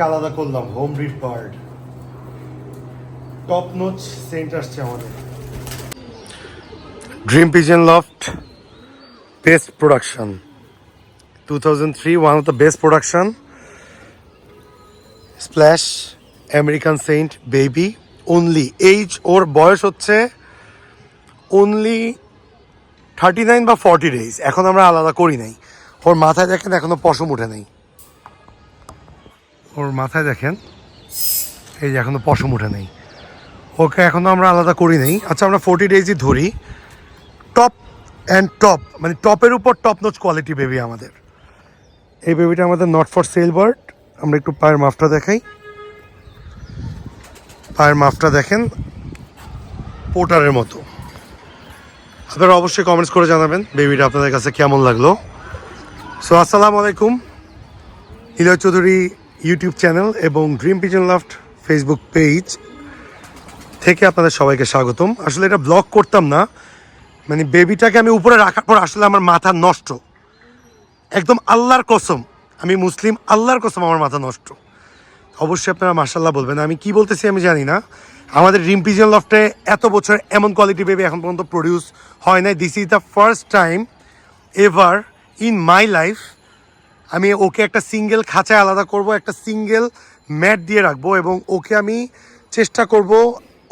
আজকে আলাদা করলাম home bred bird top notch sent আসছে আমাদের। Dream pigeon loft best production two thousand three one of the best production splash American sent baby only age ওর বয়স হচ্ছে only thirty nine বা forty days এখন আমরা আলাদা করি নাই। ওর মাথায় দেখেন এখনও পশম উঠে নেই। ওর মাথায় দেখেন, এই যে এখনও পশম উঠে নেই। ওকে এখনও আমরা আলাদা করি নাই। আচ্ছা আমরা ফোর্টি ডেজই ধরি। টপ অ্যান্ড টপ মানে টপের উপর টপ নোচ কোয়ালিটি বেবি আমাদের। এই বেবিটা আমাদের নট ফর সেল বার্ড আমরা একটু পায়ের মাফটা দেখাই। পায়ের মাফটা দেখেন, পোটারের মতো। আপনারা অবশ্যই কমেন্টস করে জানাবেন বেবিটা আপনাদের কাছে কেমন লাগল। সো আসসালামু আলাইকুম। হিলয় চৌধুরী ইউটিউব চ্যানেল এবং dream pigeon loft Facebook page থেকে আপনাদের সবাইকে স্বাগতম। আসলে এটা ব্লগ করতাম না। মানে বেবিটাকে আমি উপরে রাখার পর আসলে আমার মাথা নষ্ট। একদম আল্লাহর কসম, আমি মুসলিম, আল্লাহর কসম আমার মাথা নষ্ট। অবশ্যই আপনারা মার্শাল্লাহ বলবেন। আমি কি বলতেছি আমি জানি না। আমাদের ড্রিম পিজন লফটে এত বছর এমন কোয়ালিটি বেবি এখন পর্যন্ত প্রডিউস হয় নাই। This is the first time ever in my life আমি ওকে একটা সিঙ্গেল খাঁচায় আলাদা করব, একটা সিঙ্গেল ম্যাট দিয়ে রাখব এবং ওকে আমি চেষ্টা করব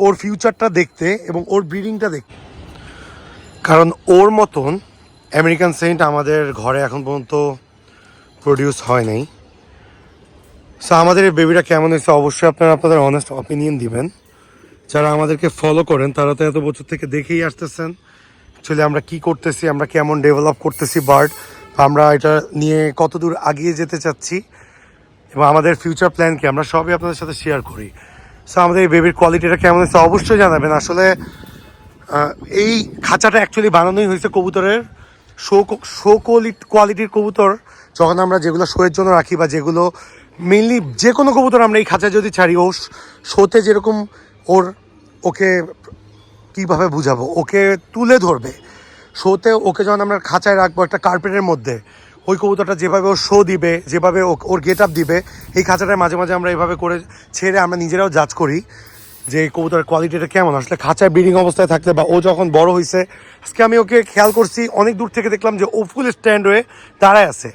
ওর ফিউচারটা দেখতে এবং ওর ব্রিডিংটা দেখতে। কারণ ওর মতন আমেরিকান সেন্ট আমাদের ঘরে এখন পর্যন্ত প্রডিউস হয় নাই। সো আমাদের বেবিটা কেমন হয়েছে অবশ্যই আপনারা আপনাদের অনেস্ট অপিনিয়ন দিবেন। যারা আমাদেরকে ফলো করেন, তারা তো এত বছর থেকে দেখেই আসতেছেন। অ্যাকচুয়ালি আমরা কি করতেছি, আমরা কেমন ডেভেলপ করতেছি বার্ড আমরা এটা নিয়ে কত দূর আগিয়ে যেতে চাচ্ছি এবং আমাদের ফিউচার প্ল্যান কি, আমরা সবই আপনাদের সাথে শেয়ার করি। সো আমাদের এই বেবির কোয়ালিটিটা কেমন হয়েছে অবশ্যই জানাবেন। আসলে এই খাঁচাটা অ্যাকচুয়ালি বানানোই হয়েছে কবুতরের। শো শো কোয়ালিটির কবুতর। যখন আমরা যেগুলো শোয়ের জন্য রাখি বা যেগুলো মেনলি যে কোনো কবুতর আমরা এই খাঁচায় যদি ছাড়ি, ও শোতে যেরকম ওর, ওকে কীভাবে বুঝাবো, ওকে তুলে ধরবে শোতে ওকে যখন আমরা খাঁচায় রাখব একটা কার্পেটের মধ্যে, ওই কবুতরটা যেভাবে ও শো দিবে, যেভাবে ওর গেট আপ দিবে, এই খাঁচাটায় মাঝে মাঝে আমরা এইভাবে করে ছেড়ে আমরা নিজেরাও জাজ করি যে কবুতরের কোয়ালিটিটা কেমন। আসলে খাঁচায় ব্রিডিং অবস্থায় থাকলে বা ও যখন বড় হয়েছে আজকে আমি ওকে খেয়াল করছি, অনেক দূর থেকে দেখলাম যে ও ফুল স্ট্যান্ড হয়ে দাঁড়ায় আছে।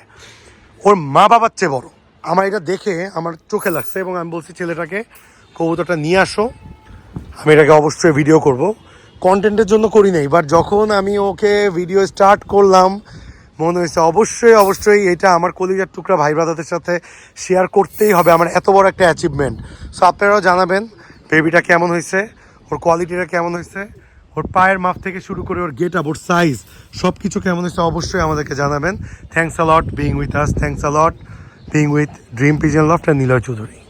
ওর মা বাবার চেয়ে বড়। আমার এটা দেখে আমার চোখে লাগছে এবং আমি বলছি, ছেলেটাকে কবুতরটা নিয়ে আসো। আমি এটাকে অবশ্যই ভিডিও করব। কন্টেন্টের জন্য করি নাই বাট যখন আমি ওকে ভিডিও স্টার্ট করলাম, মনে হয়েছে অবশ্যই অবশ্যই এটা আমার কলিজার টুকরা ভাই ব্রাদারদের সাথে শেয়ার করতেই হবে, আমার এত বড় একটা অ্যাচিভমেন্ট সো আপনারাও জানাবেন বেবিটা কেমন হয়েছে, ওর কোয়ালিটিটা কেমন হয়েছে, ওর পায়ের মাপ থেকে শুরু করে ওর গেট আপ ওর সাইজ সব কিছু কেমন হয়েছে অবশ্যই আমাদেরকে জানাবেন। Thanks a lot being with us thanks a lot being with dream pigeon loft and Niloy Chowdhury